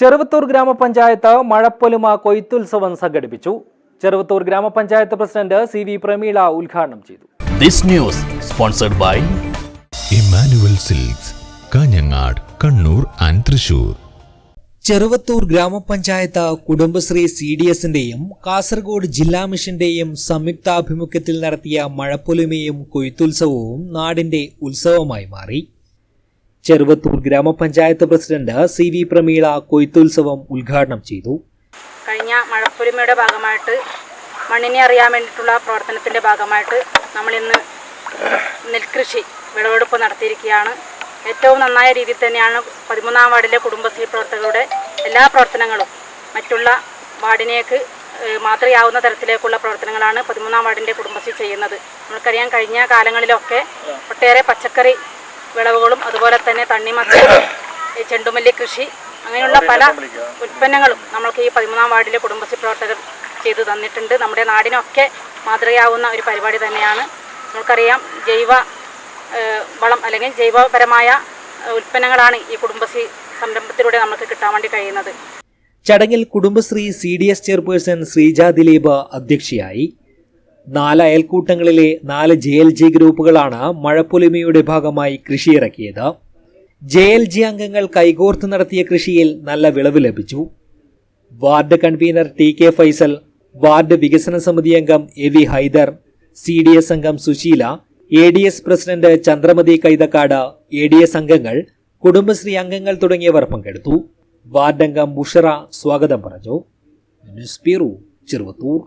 ചെറുവത്തൂർ ഗ്രാമപഞ്ചായത്ത് മഴപ്പൊലുമ കൊയ്ത്തുത്സവം സംഘടിപ്പിച്ചു. ചെറുവത്തൂർ ഗ്രാമപഞ്ചായത്ത് പ്രസിഡന്റ് സി വി പ്രമീള ഉദ്ഘാടനം ചെയ്തു. This news sponsored by Emmanuel silks Kanhangad Kannur and Thrissur. Cheruvathur ഗ്രാമപഞ്ചായത്ത് കുടുംബശ്രീ സി ഡി എസിന്റെയും കാസർഗോഡ് ജില്ലാ മിഷന്റെയും സംയുക്താഭിമുഖ്യത്തിൽ നടത്തിയ മഴപ്പൊലിമയും കൊയ്ത്തുത്സവവും നാടിന്റെ ഉത്സവമായി മാറി. ചെറുവത്തൂർ ഗ്രാമപഞ്ചായത്ത് പ്രസിഡന്റ് സി വി പ്രമീള കൊയ്ത്തുത്സവം ഉദ്ഘാടനം ചെയ്തു. കഴിഞ്ഞ മഴപ്പൊലിമയുടെ ഭാഗമായിട്ട് മണ്ണിനെ അറിയാൻ വേണ്ടിയിട്ടുള്ള പ്രവർത്തനത്തിന്റെ ഭാഗമായിട്ട് നമ്മൾ ഇന്ന് നെൽകൃഷി വിളവെടുപ്പ് നടത്തിയിരിക്കുകയാണ്. ഏറ്റവും നന്നായ രീതിയിൽ തന്നെയാണ് പതിമൂന്നാം വാർഡിലെ കുടുംബശ്രീ പ്രവർത്തകരുടെ എല്ലാ പ്രവർത്തനങ്ങളും മറ്റുള്ള വാർഡിനേക്ക് മാതൃയാവുന്ന തരത്തിലേക്കുള്ള പ്രവർത്തനങ്ങളാണ് പതിമൂന്നാം വാർഡിന്റെ കുടുംബശ്രീ ചെയ്യുന്നത്. നമുക്കറിയാം കഴിഞ്ഞ കാലങ്ങളിലൊക്കെ ഒട്ടേറെ പച്ചക്കറി വിളവുകളും അതുപോലെ തന്നെ തണ്ണിമത്തൻ ചെണ്ടുമല്ലി കൃഷി അങ്ങനെയുള്ള പല ഉൽപ്പന്നങ്ങളും നമ്മൾക്ക് ഈ പതിമൂന്നാം വാർഡിലെ കുടുംബശ്രീ പ്രവർത്തകർ ചെയ്തു തന്നിട്ടുണ്ട്. നമ്മുടെ നാടിനൊക്കെ മാതൃകയാവുന്ന ഒരു പരിപാടി തന്നെയാണ്. നമുക്കറിയാം ജൈവ വളം അല്ലെങ്കിൽ ജൈവപരമായ ഉൽപ്പന്നങ്ങളാണ് ഈ കുടുംബശ്രീ സംരംഭത്തിലൂടെ നമുക്ക് കിട്ടാൻ വേണ്ടി കഴിയുന്നത്. ചടങ്ങിൽ Kudumbashree C D S chairperson Sreeja Dileep അധ്യക്ഷയായി. നാല് അയൽക്കൂട്ടങ്ങളിലെ നാല് ജെ എൽ ജി ഗ്രൂപ്പുകളാണ് മഴപ്പൊലിമയുടെ ഭാഗമായി കൃഷിയിറക്കിയത്. ജെ എൽ ജി അംഗങ്ങൾ കൈകോർത്ത് നടത്തിയ കൃഷിയിൽ നല്ല വിളവ് ലഭിച്ചു. Ward convener T K Faisal ward വികസന സമിതി അംഗം A V Haider C D S അംഗം Susheela A D S president Chandramathi Kaithakkad A D S അംഗങ്ങൾ കുടുംബശ്രീ അംഗങ്ങൾ തുടങ്ങിയവർ പങ്കെടുത്തു. വാർഡ് അംഗം ബുഷറ സ്വാഗതം പറഞ്ഞു. ന്യൂസ് ചെറുവത്തൂർ.